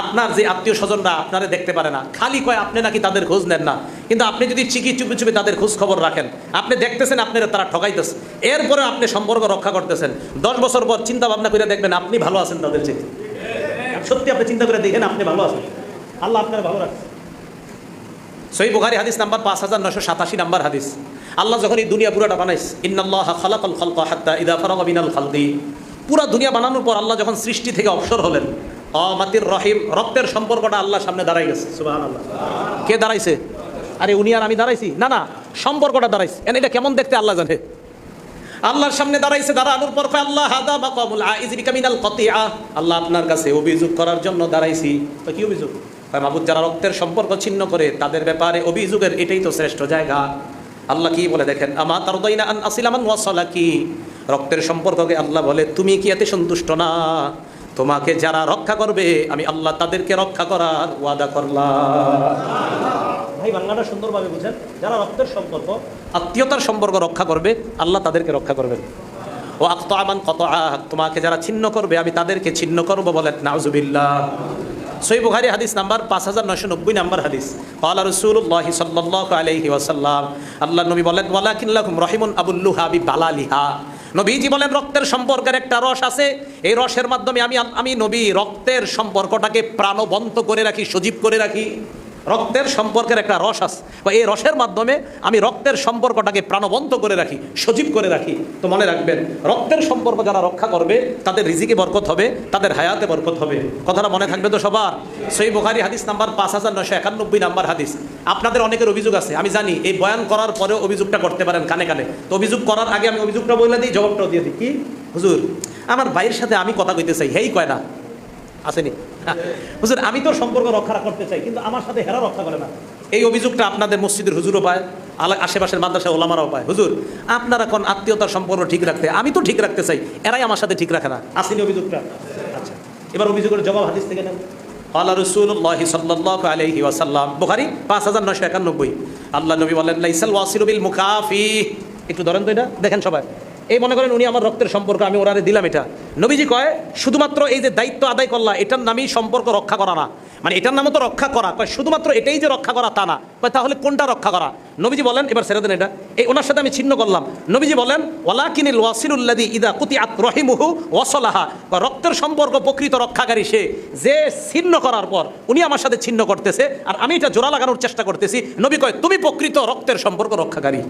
আপনার যে আত্মীয় স্বজনরা আপনারা দেখতে পারে না, খালি কয় আপনি নাকি তাদের খোঁজ নেন না, কিন্তু আপনি যদি চিকি চুপি চুপি তাদের খোঁজ খবর রাখেন, আপনি দেখতেছেন আপনারা তারা ঠকাইতেছে, এরপরে আপনি সম্পর্ক রক্ষা করতেছেন, দশ বছর পর চিন্তা ভাবনা করে দেখবেন আপনি ভালো আছেন তাদের চেয়ে সত্যি আপনি চিন্তা করে দেখেন আপনি ভালো আছেন। আল্লাহ আপনার ভালো রাখছে। সই বুখারি হাদিস নাম্বার পাঁচ হাজার নশো সাতাশি নাম্বার হাদিস। আল্লাহ যখন এই দুনিয়া পুরাটা বানাইস ইন্নাল্লাহ খালাকাল খালকা হাত্তা ইদা ফারাগা মিনাল খালদি। পুরা দুনিয়া বানানোর পর আল্লাহ যখন সৃষ্টি থেকে অবসর হলেন অমাতির রহিম রক্তের সম্পর্কটা আল্লাহর সামনে দাঁড়াই গেছে সুবহানাল্লাহ। কে দাঁড়াইছে? আরে উনি আর আমি দাঁড়াইছি? না না সম্পর্কটা দাঁড়াইছে। এনে এটা কেমন দেখতে আল্লাহ জানে? আল্লাহর সামনে দাঁড়াইছে দাঁড়ানোর পর আল্লাহ হাদা বিকা মিনাল কতিআ আল্লাহ আপনার কাছে অভিযোগ করার জন্য দাঁড়াইছি। তো কি অভিযোগ? কয়, মাহবুব যারা রক্তের সম্পর্ক ছিন্ন করে তাদের ব্যাপারে অভিযোগের এটাই তো শ্রেষ্ঠ জায়গা। আল্লাহ কি বলে দেখেন আমা তারদাইনা আন কি? রক্তের সম্পর্ককে আল্লাহ বলে তুমি কি এতে সন্তুষ্ট না? তোমাকে যারা রক্ষা করবে আমি আল্লাহ তাদেরকে রক্ষা করার ওয়াদা করলাম। ভাই বাংলাটা সুন্দরভাবে বুঝেন। যারা রক্তের সম্পর্ক আত্মীয়তার সম্পর্ক রক্ষা করবে আল্লাহ তাদেরকে রক্ষা করবেন। ও আক্ত আমান কত আহ তোমাকে যারা ছিন্ন করবে আমি তাদেরকে ছিন্ন করব বলেন নাউজুবিল্লাহ। সই বুখারি হাদিস নাম্বার পাঁচ হাজার নশো নব্বই নাম্বার হাদিস। আল্লাহ রসুল্লাহ সাল্লাহ আলহি ওয়াসাল্লাম আল্লাহ নবী বলেন ওয়ালাকিল্লাহুম রহিমুন আবুল্লুহা বি বালালিহা। নবীজি বলেন, রক্তের সম্পর্কের একটা রস আছে। এই রসের মাধ্যমে আমি আমি নবী রক্তের সম্পর্কটাকে প্রাণবন্ত করে রাখি, সজীব করে রাখি। রক্তের সম্পর্কের একটা রস আছে। বা এই রসের মাধ্যমে আমি রক্তের সম্পর্কটাকে প্রাণবন্ত করে রাখি, সজীব করে রাখি। তো মনে রাখবেন, রক্তের সম্পর্ক যারা রক্ষা করবে, তাদের রিজিকে বরকত হবে, তাদের হায়াতে বরকত হবে। কথাটা মনে থাকবে তো সবার? সেই বোখারি হাদিস নাম্বার পাঁচ হাজার নশো একানব্বই নাম্বার হাদিস। আপনাদের অনেকের অভিযোগ আছে, আমি জানি, এই বয়ান করার পরেও অভিযোগটা করতে পারেন কানে কানে। তো অভিযোগ করার আগে আমি অভিযোগটা বলে দিই, জবাবটাও দিয়ে দিই। কি? হুজুর, আমার ভাইয়ের সাথে আমি কথা কইতে চাই। হেই কয় না? আসেনি। হুজুর, আমি তো সম্পর্ক রক্ষা করতে চাই, কিন্তু আমার সাথে হেরা রক্ষা করে না। এই অভিযোগটা আপনাদের মসজিদের হুজুরও পায় আশেপাশের মাদ্রাসা ওলামারাও পায়। হুজুর, আপনারা এখন আত্মীয়তার সম্পর্ক ঠিক রাখতে, আমি তো ঠিক রাখতে চাই, এরাই আমার সাথে ঠিক রাখে না। আসেনি অভিযোগটা? আচ্ছা এবার অভিযোগের জবাব হাদিস থেকে নেন। আল্লাহ রসুল্লাহ সাল্লাহ আলহি ওয়াসাল্লাম বুখারি পাঁচ হাজার নশো একানব্বই। আল্লাহ নবী বলেন, লাইসাল ওয়াসিরুবিল মুখাফি। একটু ধরেন তো এটা, দেখেন সবাই। এই মনে করেন উনি আমার রক্তের সম্পর্ক, আমি ওনারে দিলাম এটা। নবীজি কয়, শুধুমাত্র এই যে দায়িত্ব আদায় করলা, এটার নামই সম্পর্ক রক্ষা করা না। মানে এটার নামও তো রক্ষা করা, কয়, শুধুমাত্র এটাই যে রক্ষা করা তা না। তাহলে কোনটা রক্ষা করা? নবীজি বলেন এবার ছেড়ে দেন এটা। এই ওনার সাথে আমি ছিন্ন করলাম। নবীজি বলেন ওয়ালাকিনিল ওয়াসিলুল্লাদি ইদা কুতি আত রহিমুহু কয় রক্তের সম্পর্ক প্রকৃত রক্ষাকারী সে যে ছিন্ন করার পর উনি আমার সাথে ছিন্ন করতেছে আর আমি এটা জোড়া লাগানোর চেষ্টা করতেছি। নবী কয় তুমি প্রকৃত রক্তের সম্পর্ক রক্ষাকারী।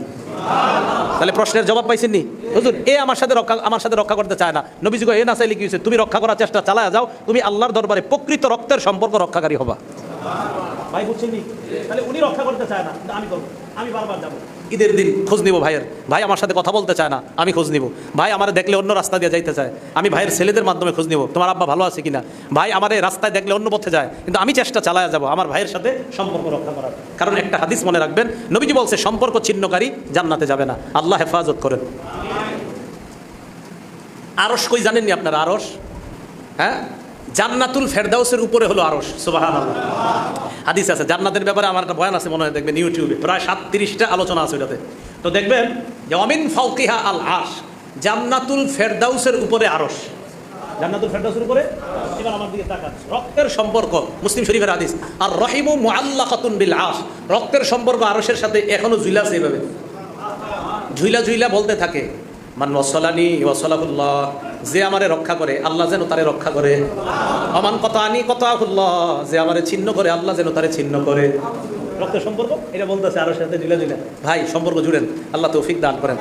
তাহলে প্রশ্নের জবাব পাইছেন নি? হুজুর এ আমার সাথে রক্ষা আমার সাথে রক্ষা করতে চায় না। নবীজি কয়, এ না চাইলে কি হয়েছে তুমি রক্ষা করার চেষ্টা চালায় যাও। তুমি আল্লাহর দরবারে প্রকৃত রক্তের সম্পর্ক রক্ষাকারী হবা। ভাই তাহলে উনি রক্ষা করতে চায় না। আমি করব। আমি বারবার যাব। ঈদের দিন খোঁজ নিব ভাইয়ের। ভাই আমার সাথে কথা বলতে চায় না, আমি খোঁজ নিব। ভাই আমার দেখলে অন্য রাস্তা দিয়ে যাইতে চায়। আমি ভাইয়ের ছেলেদের মাধ্যমে খোঁজ নিব। তোমার আব্বা ভালো আছে কিনা? ভাই আমার এই রাস্তায় দেখলে অন্য পথে যায়, কিন্তু আমি চেষ্টা চালায় যাব আমার ভাইয়ের সাথে সম্পর্ক রক্ষা করার। কারণ একটা হাদিস মনে রাখবেন, নবীজি বলছে, সম্পর্ক ছিন্নকারী জান্নাতে যাবে না। আল্লাহ হেফাজত করেন। আরস কই জানেননি আপনারা আরস হ্যাঁ? জান্নাতুল ফেরদাউসের উপরে হলো আরস সুবাহান হাদিস আছে, জান্নাতের ব্যাপারে আমার একটা বয়ান আছে, মনে হয় দেখবেন ইউটিউবে। প্রায় সাতত্রিশটা আলোচনা আছে ওটাতে তো দেখবেন যে অমিন ফাউকিহা আল আস জান্নাতুল ফেরদাউসের উপরে আরস জান্নাতুল ফেরদাউসের উপরে? এবার আমার দিকে তাকান। রক্তের সম্পর্ক, মুসলিম শরীফের হাদিস, আর রহিমু মুআল্লাকাতুন বিল আস রক্তের সম্পর্ক আরসের সাথে এখনও জুইলা আছে এইভাবে। ঝুইলা ঝুইলা বলতে থাকে। মান ওসলানি ওসলাহুল্লাহ যে আমারে রক্ষা করে, আল্লাহ যেন তারে রক্ষা করে। অমান কথা আনি কত আহুল্লাহ যে আমারে ছিন্ন করে, আল্লাহ যেন তারে ছিন্ন করে। রক্তের সম্পর্ক? এটা বলতেছে আরও সাথে ঝুলা ঝুলা ভাই, সম্পর্ক জুড়েন। আল্লাহ তৌফিক দান করেন।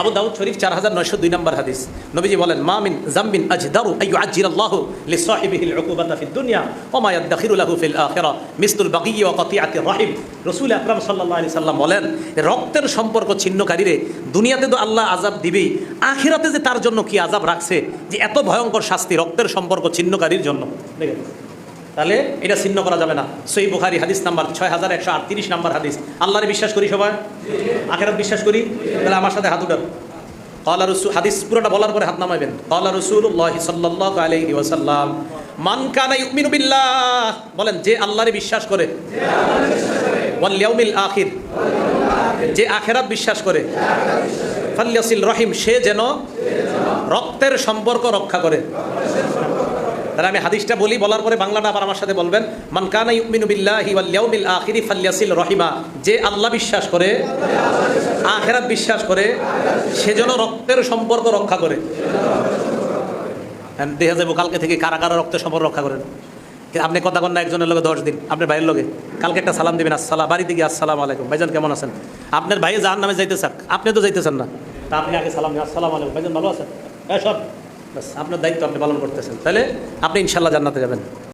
আবু দাউদ শরীফ, চার হাজার নয়শো দুই নম্বর হাদিস। নবীজি বলেন, মা মিন জাম্বিন আজদারু আইয়ু আজির আল্লাহ লি সাহিবিহিল উকুবাতা ফিদ দুনিয়া ওয়া মা ইয়াদখিরু লাহু ফিল আখিরা মিসলুল বাগী ওয়া কাতিআতি রাহিম। রাসূল আকরাম সাল্লাল্লাহু আলাইহি সাল্লাম বলেন, রক্তের সম্পর্ক ছিন্নকারীরে দুনিয়াতে তো আল্লাহ আযাব দিবেই। আখিরাতে যে তার জন্য কি আযাব রাখছে? যে এত ভয়ঙ্কর শাস্তি রক্তের সম্পর্ক ছিন্নকারীর জন্য। দেখেন তাহলে এটা ছিন্ন করা যাবে না। সই বুখারি, হাদিস নাম্বার ছয় হাজার একশো আটত্রিশ নাম্বার হাদিস। আল্লাহরে বিশ্বাস করি সবাই? আখেরাত বিশ্বাস করি? তাহলে আমার সাথে হাত উঠান কলা রসুল হাদিস পুরোটা বলার পরে হাত নামাইবেন কলা রসুল্লাহ সাল্লাল্লাহু আলাইহি ওয়াসাল্লাম, মান কানা বলেন, যে আল্লাহরে বিশ্বাস করে, ওয়াল আখির যে আখেরাত বিশ্বাস করে ফাল্যাসিল রহিম সে যেন রক্তের সম্পর্ক রক্ষা করে। তাহলে আমি হাদিসটা বলি, বলার পরে বাংলাটা আবার আমার সাথে বলবেন। মান কানা ইউমিনু বিল্লাহি ওয়াল ইয়াউমিল আখিরি ফালইয়াসিল রহিমা। যে আল্লাহ বিশ্বাস করে, আখেরাত বিশ্বাস করে সেজন্য রক্তের সম্পর্ক রক্ষা করে। দেখা যাব কালকে থেকে কারা কারা রক্তের সম্পর্ক রক্ষা করেন। আপনি কথা কন না, একজনের লোকে দশ দিন। আপনার ভাইয়ের লোকে। কালকে একটা সালাম দিবেন, আসসালাম বাড়িতে গিয়ে আসসালাম আলাইকুম। ভাইজান, কেমন আছেন? আপনার ভাই যার নামে যাইতে চাক। আপনি তো যাইতেছেন না। তা আপনি আগে সালাম আসসালাম আলাইকুম। ভাইজান, ভালো আছেন? হ্যাঁ সব। আপনার দায়িত্ব আপনি পালন করতেছেন। তাহলে আপনি ইনশাল্লাহ জান্নাতে যাবেন।